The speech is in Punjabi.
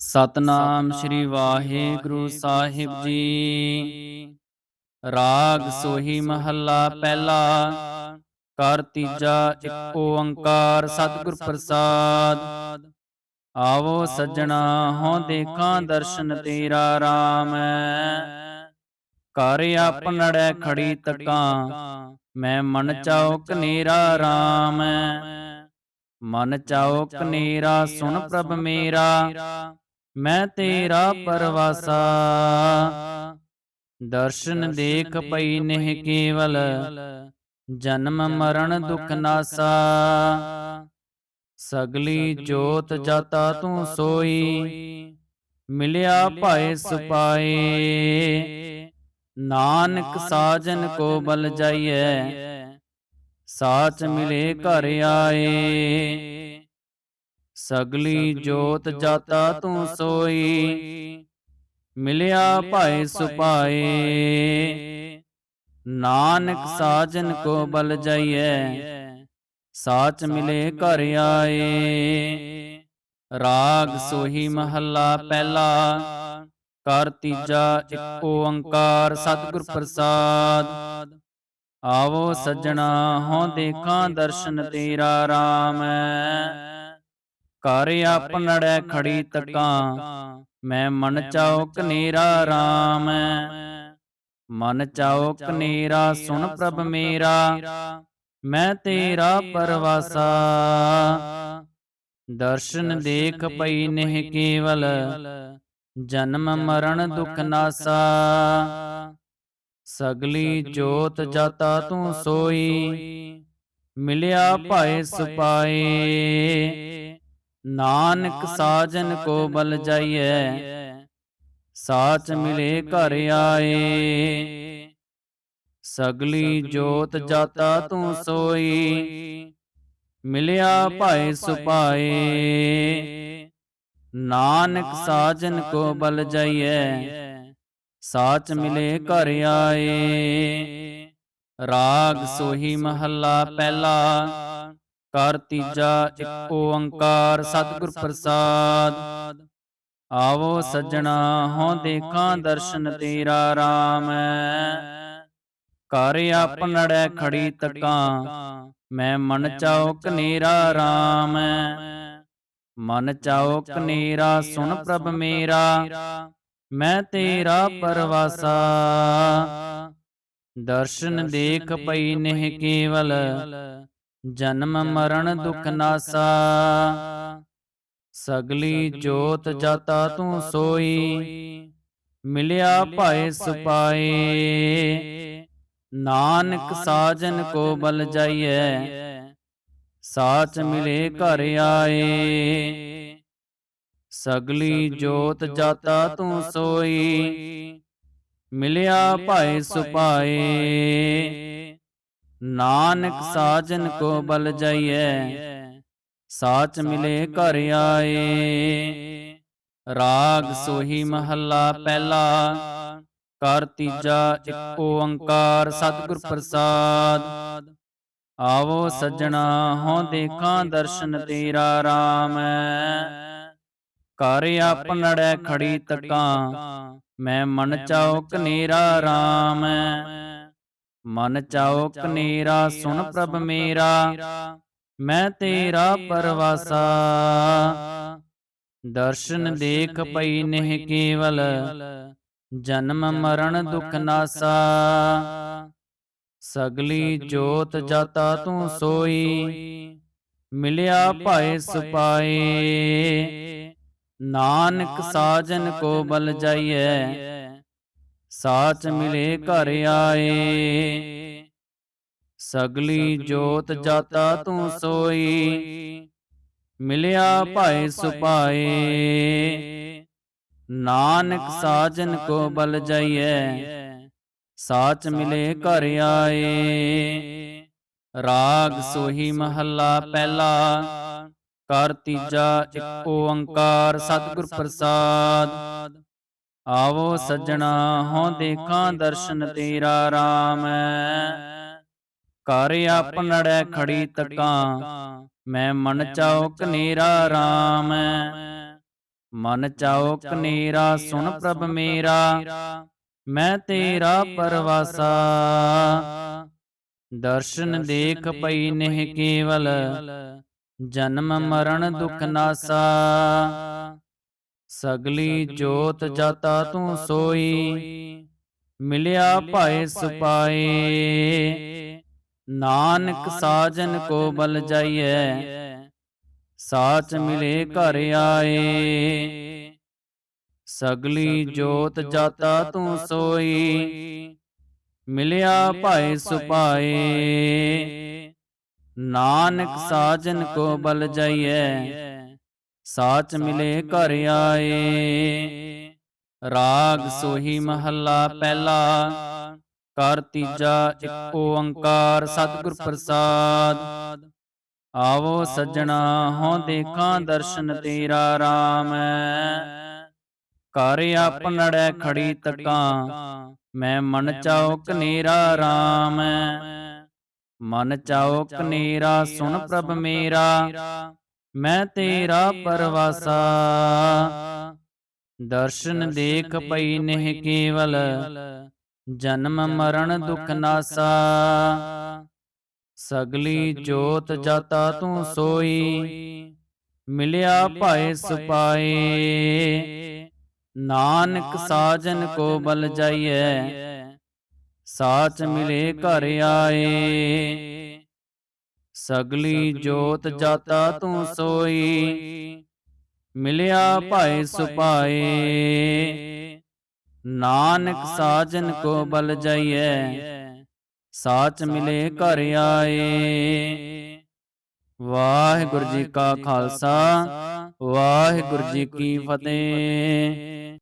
ਸਤਨਾਮ ਸ੍ਰੀ ਵਾਹਿਗੁਰੂ ਸਾਹਿਬ ਜੀ। ਰਾਗ ਸੋਹੀ ਮਹੱਲਾ ਪਹਿਲਾ ਕਰ ਤੀਜਾ ਇੱਕ ਓੰਕਾਰ ਸਤਿਗੁਰ ਪ੍ਰਸਾਦ। ਆਵੋ ਸੱਜਣਾ ਹਉ ਦੇਖਾਂ ਦਰਸ਼ਨ ਤੇਰਾ RAM ਕਰ ਆਪਣੜੈ ਖੜੀ ਤਕਾਂ ਮੈਂ ਮਨ ਚਾਉ ਕਨੇਰਾ RAM ਮਨ ਚਾਉ ਕਨੇਰਾ ਸੁਣ ਪ੍ਰਭ ਮੇਰਾ। ਮੈਂ ਤੇਰਾ ਪਰਵਾਸਾ। ਦਰਸ਼ਨ ਦੇਖ ਪਈ ਨਹਿ ਕੇਵਲ। ਜਨਮ ਮਰਨ ਦੁਖ ਨਾਸਾ। ਸਗਲੀ ਜੋਤ ਜਾਤਾ ਤੂੰ ਸੋਈ। ਮਿਲਿਆ ਭਾਏ ਸੁਪਾਏ ਨਾਨਕ ਸਾਜਨ ਕੋ ਬਲ ਜਾਈਐ। ਸਾਚ ਮਿਲੇ ਘਰ ਆਏ। ਸਗਲੀ ਜੋਤ ਜਾਤਾ ਤੂੰ ਸੋਈ। ਮਿਲਿਆ ਭਾਏ ਸੁਪਾਏ। ਨਾਨਕ ਸਾਜਨ ਕੋ ਬਲ ਜਾਈਐ। ਸਾਚ ਮਿਲੇ ਘਰ ਆਏ। ਰਾਗ ਸੋਹੀ ਮਹੱਲਾ ਪਹਿਲਾ। ਕਰ ਤੀਜਾ ਇੱਕ ਓੰਕਾਰ ਸਤਿਗੁਰ ਪ੍ਰਸਾਦ। ਆਵੋ ਸੱਜਣਾ ਹਉ ਦੇਖਾਂ ਦਰਸ਼ਨ ਤੇਰਾ RAM ਕਰ ਆਪਣੜੈ ਖੜੀ ਤਕਾਂ ਮੈਂ ਮਨ ਚਾਉ ਕਨੇਰਾ RAM ਮਨ ਚਾਉ ਕਨੇਰਾ ਸੁਣ ਪ੍ਰਭ ਮੇਰਾ। ਮੈਂ ਤੇਰਾ ਪਰਵਾਸਾ। ਦਰਸ਼ਨ ਦੇਖ ਪਈ ਨਹਿ ਕੇਵਲ। ਜਨਮ ਮਰਨ ਦੁਖ ਨਾਸਾ। ਸਗਲੀ ਜੋਤ ਜਾਤਾ ਤੂੰ ਸੋਈ। ਮਿਲਿਆ ਭਾਏ ਸੁਪਾਏ। ਨਾਨਕ ਸਾਜਨ ਕੋ ਬਲ ਜਾਈਐ ਸਾਚ ਮਿਲੇ ਘਰ ਆਏ। ਸਗਲੀ ਜੋਤ ਜਾਤਾ ਤੂੰ ਸੋਈ। ਮਿਲਿਆ ਭਾਏ ਸੁਪਾਏ। ਨਾਨਕ ਸਾਜਨ ਕੋ ਬਲ ਜਾਈਐ। ਸਾਚ ਮਿਲੇ ਘਰ ਆਏ। ਰਾਗ ਸੋਹੀ ਮਹੱਲਾ ਪਹਿਲਾ। ਕਰ ਤੀਜਾ ਇੱਕ ਓੰਕਾਰ ਸਤਿਗੁਰ ਪ੍ਰਸਾਦ। ਆਵੋ ਸੱਜਣਾ ਹਉ ਦੇਖਾਂ ਦਰਸ਼ਨ ਤੇਰਾ RAM ਕਰ ਆਪਣੜੈ ਖੜੀ ਤਕਾਂ, ਮੈਂ ਮਨ ਚਾਉ ਕਨੇਰਾ RAM ਮਨ ਚਾਉ ਕਨੇਰਾ ਸੁਣ ਪ੍ਰਭ ਮੇਰਾ, ਮੈਂ ਤੇਰਾ ਪਰਵਾਸਾ। ਦਰਸ਼ਨ ਦੇਖ ਪਈ ਨਹਿ ਕੇਵਲ ਜਨਮ ਮਰਨ ਦੁਖ ਨਾਸਾ। ਸਗਲੀ ਜੋਤ ਜਾਤਾ ਤੂੰ ਸੋਈ। ਮਿਲਿਆ ਭਾਏ ਸੁਪਾਏ ਨਾਨਕ ਸਾਜਨ ਕੋ ਬਲ ਜਾਈਐ। ਸਾਚ ਮਿਲੇ ਘਰ ਆਏ। ਸਗਲੀ ਜੋਤ ਜਾਤਾ ਤੂੰ ਸੋਈ। ਮਿਲਿਆ ਭਾਏ ਸੁਪਾਏ ਨਾਨਕ ਸਾਜਨ ਕੋ ਬਲ ਜਾਈਐ। ਸਾਚ ਮਿਲੇ ਘਰ ਆਏ। ਰਾਗ ਸੋਹੀ ਮਹੱਲਾ ਪਹਿਲਾ। ਕਰ ਤੀਜਾ ਇੱਕ ਓੰਕਾਰ। ਸਤਿਗੁਰ ਪ੍ਰਸਾਦ। ਆਵੋ ਸੱਜਣਾ ਹਉ ਦੇਖਾਂ ਦਰਸ਼ਨ ਤੇਰਾ RAM ਕਰ ਆਪਣੜੈ ਖੜੀ ਤਕਾਂ। ਮੈਂ ਮਨ ਚਾਉ ਕਨੇਰਾ RAM ਮਨ ਚਾਉ ਕਨੇਰਾ, ਸੁਣ ਪ੍ਰਭ ਮੇਰਾ, ਮੈਂ ਤੇਰਾ ਪਰਵਾਸਾ। ਦਰਸ਼ਨ ਦੇਖ ਪਈ ਨਹਿ ਕੇਵਲ, ਜਨਮ ਮਰਨ ਦੁਖ ਨਾਸਾ। ਸਗਲੀ ਜੋਤ ਜਾਤਾ ਤੂੰ ਸੋਈ, ਮਿਲਿਆ ਭਾਏ ਸੁਪਾਏ। ਨਾਨਕ ਸਾਜਨ ਕੋ ਬਲ ਜਾਈਐ ਸਾਚ ਮਿਲੇ ਘਰ ਆਏ। ਸਗਲੀ ਜੋਤ ਜਾਤਾ ਤੂੰ ਸੋਈ। ਮਿਲਿਆ ਭਾਏ ਸੁਪਾਏ। ਨਾਨਕ ਸਾਜਨ ਕੋ ਬਲ ਜਾਈਐ। ਸਾਚ ਮਿਲੇ ਘਰ ਆਏ। ਰਾਗ ਸੋਹੀ ਮਹੱਲਾ ਪਹਿਲਾ। ਕਰ ਤੀਜਾ ਇੱਕ ਓੰਕਾਰ ਸਤਿਗੁਰ ਪ੍ਰਸਾਦ। ਆਵੋ ਸੱਜਣਾ ਹਉ ਦੇਖਾਂ ਦਰਸ਼ਨ ਤੇਰਾ RAM ਕਰ ਆਪਣੜੈ ਖੜੀ ਤਕਾਂ। ਮੈਂ ਮਨ ਚਾਉ ਕਨੇਰਾ RAM ਮਨ ਚਾਓ ਕਨੇਰਾ ਸੁਣ ਪ੍ਰਭ ਮੇਰਾ। ਮੈਂ ਤੇਰਾ ਪਰਵਾਸਾ। ਦਰਸ਼ਨ ਦੇਖ ਪਈ ਨਹਿ ਕੇਵਲ। ਜਨਮ ਮਰਨ ਦੁਖ ਨਾਸਾ। ਸਗਲੀ ਜੋਤ ਜਾਤਾ ਤੂੰ ਸੋਈ। ਮਿਲਿਆ ਭਾਏ ਸੁਪਾਏ ਨਾਨਕ ਸਾਜਨ ਕੋ ਬਲ ਜਾਈਐ। ਸਾਚ ਮਿਲੇ ਘਰ ਆਏ। ਸਗਲੀ ਜੋਤ ਜਾਤਾ ਤੂੰ ਸੋਈ। ਮਿਲਿਆ ਭਾਏ ਸੁਪਾਏ ਨਾਨਕ ਸਾਜਨ ਕੋ ਬਲ ਜਾਈਐ। ਸਾਚ ਮਿਲੇ ਘਰ ਆਏ। ਰਾਗ ਸੋਹੀ ਮਹੱਲਾ ਪਹਿਲਾ। ਕਰ ਤੀਜਾ ਇੱਕ ਓੰਕਾਰ ਸਤਿਗੁਰ ਪ੍ਰਸਾਦ। ਆਵੋ ਸੱਜਣਾ ਹਉ ਦੇਖਾਂ ਦਰਸ਼ਨ ਤੇਰਾ RAM ਘਰ ਆਪਣੜੈ ਖੜੀ ਤਕਾਂ। ਮੈਂ ਮਨ ਚਾਉ ਕਨੇਰਾ RAM ਮਨ ਚਾਉ ਕਨੇਰਾ ਸੁਣ ਪ੍ਰਭ ਮੇਰਾ। ਮੈਂ ਤੇਰਾ ਪਰਵਾਸਾ ਦਰਸ਼ਨ ਦੇਖ ਪਈ ਨਹਿ ਕੇਵਲ ਜਨਮ ਮਰਨ ਦੁਖ ਨਾਸਾ। ਸਗਲੀ ਜੋਤ ਜਾਤਾ ਤੂੰ ਸੋਈ ਮਿਲਿਆ ਭਾਏ ਸੁਪਾਏ। ਨਾਨਕ ਸਾਜਨ ਕੋ ਬਲ ਜਾਈਐ ਸਾਚ ਮਿਲੇ ਘਰ ਆਏ। ਸਗਲੀ ਜੋਤ ਜਾਤਾ ਤੂੰ ਸੋਈ। ਮਿਲਿਆ ਭਾਏ ਸੁਪਾਏ ਨਾਨਕ ਸਾਜਨ ਕੋ ਬਲ ਜਾਈਐ। ਸਾਚ ਮਿਲੇ ਘਰ ਆਏ। ਵਾਹਿਗੁਰੂ ਜੀ ਕਾ ਖਾਲਸਾ। ਵਾਹਿਗੁਰੂ ਜੀ ਕੀ ਫਤਿਹ।